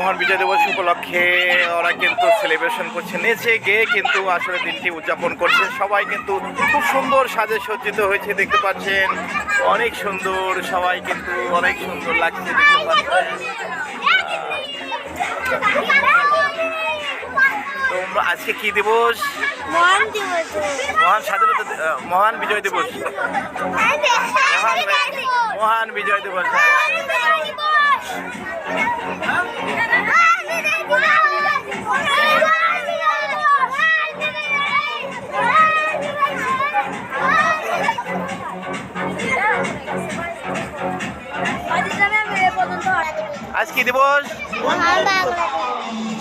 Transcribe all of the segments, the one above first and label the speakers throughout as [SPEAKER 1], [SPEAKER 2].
[SPEAKER 1] মহান বিজয় দিবস উপলক্ষে ওরা কিন্তু সেলিব্রেশন করছে। নেচে গেয়ে কিন্তু আসলে দিনটি উদযাপন করছে। সবাই কিন্তু খুব সুন্দর সাজে সজ্জিত হয়েছে দেখতে পাচ্ছেন। অনেক সুন্দর সবাই কিন্তু অনেক সুন্দর লাগছে দেখতে পাচ্ছেন। তোমরা আজকে কি দিবস?
[SPEAKER 2] মহান দিবস।
[SPEAKER 1] মহান স্বাধীনতা মহান বিজয় দিবস। মহান মহান বিজয় দিবস। আজ কি দিবস?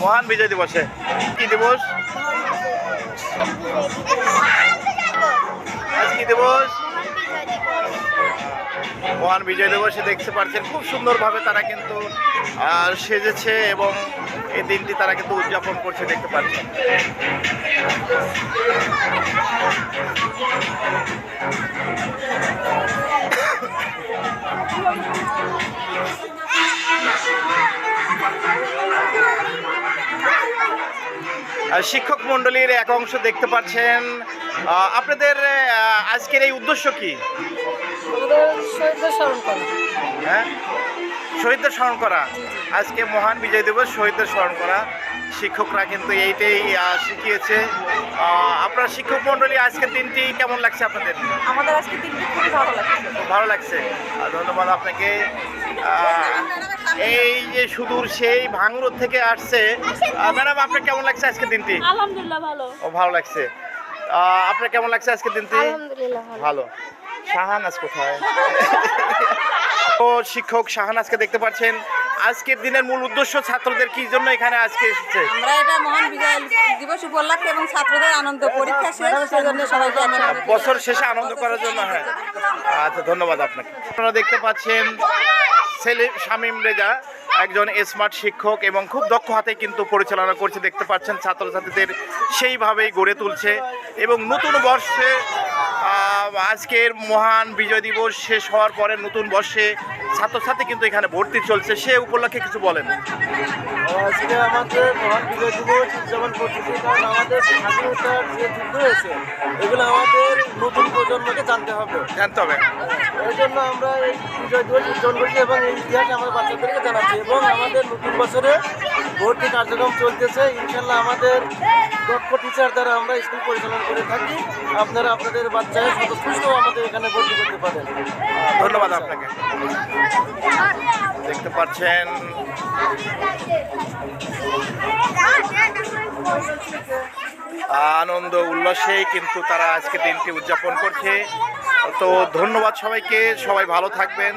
[SPEAKER 1] মহান বিজয় দিবসে। কি দিবস? আজ কি দিবস? মহান বিজয় দিবসে দেখতে পাচ্ছেন খুব সুন্দরভাবে তারা কিন্তু সেজেছে এবং এই দিনটি তারা কিন্তু উদযাপন করছে দেখতে পাচ্ছেন। শিক্ষক মণ্ডলীর এক অংশ দেখতে পাচ্ছেন। আপনাদের আজকের এই উদ্দেশ্য কি?
[SPEAKER 3] শহীদদের স্মরণ করা
[SPEAKER 1] হ্যাঁ? শহীদদের স্মরণ করা। আজকে মহান বিজয় দিবস শহীদদের স্মরণ করা। শিক্ষকরা কিন্তু এইটাই শিখিয়েছে। আপনার শিক্ষক মণ্ডলী আজকের দিনটি কেমন লাগছে আপনাদের?
[SPEAKER 3] আমাদের আজকে দিনটি খুবই ভালো লাগছে।
[SPEAKER 1] ভালো লাগছে। ধন্যবাদ আপনাকে। এই যে সুদূর সেই ভাঙড় থেকে আসছে। ম্যাডাম আপনার কেমন লাগছে আজকের দিনটি?
[SPEAKER 2] আলহামদুলিল্লাহ ভালো।
[SPEAKER 1] ও ভালো লাগছে। আপনার কেমন লাগছে আজকের দিনটি?
[SPEAKER 2] আলহামদুলিল্লাহ ভালো।
[SPEAKER 1] ভালো। শাহানাজ কোথায়? ও শিক্ষক শাহানাজকে দেখতে পাচ্ছেন। আজকের দিনের মূল উদ্দেশ্য ছাত্রদের কি জন্য এখানে আজকে এসেছে?
[SPEAKER 3] আমরা এটা মহান বিজয় দিবস উপলক্ষে এবং ছাত্রদের আনন্দ পরীক্ষা শেষ সেজন্য সবাইকে
[SPEAKER 1] বছর শেষে আনন্দ করার জন্য হ্যাঁ। আচ্ছা ধন্যবাদ আপনাকে। আপনারা দেখতে পাচ্ছেন ছেলে শামীম রেজা, একজন স্মার্ট শিক্ষক এবং খুব দক্ষ হাতে কিন্তু পরিচালনা করছে। দেখতে পাচ্ছেন ছাত্রছাত্রীদের সেইভাবেই গড়ে তুলছে এবং নতুন বর্ষে আজকের মহান বিজয় দিবস শেষ হওয়ার পরে নতুন বর্ষে ছাত্রছাত্রী কিন্তু এখানে ভর্তি চলছে। সে উপলক্ষে কিছু বলেন।
[SPEAKER 4] আজকে আমাদের মহান বিজয় দিবস কারণ আমাদের স্বাধীনতার যে যুদ্ধ হয়েছে, এগুলো আমাদের নতুন প্রজন্মকে জানতে হবে।
[SPEAKER 1] জানতে হবে।
[SPEAKER 4] এই জন্য আমরা এই বিজয় দিবস উদযাপন করছি এবং এই ইতিহাস আমাদের বাচ্চাদেরকে জানাচ্ছি এবং আমাদের নতুন বছরে ভর্তি কার্যক্রম চলতেছে। ইনশাল্লাহ আমাদের দক্ষ টিচার দ্বারা আমরা স্কুল পরিচালনা করে থাকি। আপনারা আপনাদের বাচ্চাকে স্বতঃস্ফূর্ত আমাদের এখানে ভর্তি করতে পারেন।
[SPEAKER 1] ধন্যবাদ আপনাকে। দেখতে পাচ্ছেন। আনন্দ উল্লাসে কিন্তু তারা আজকে দিনটি উদযাপন করছে। তো ধন্যবাদ সবাইকে সবাই ভালো থাকবেন।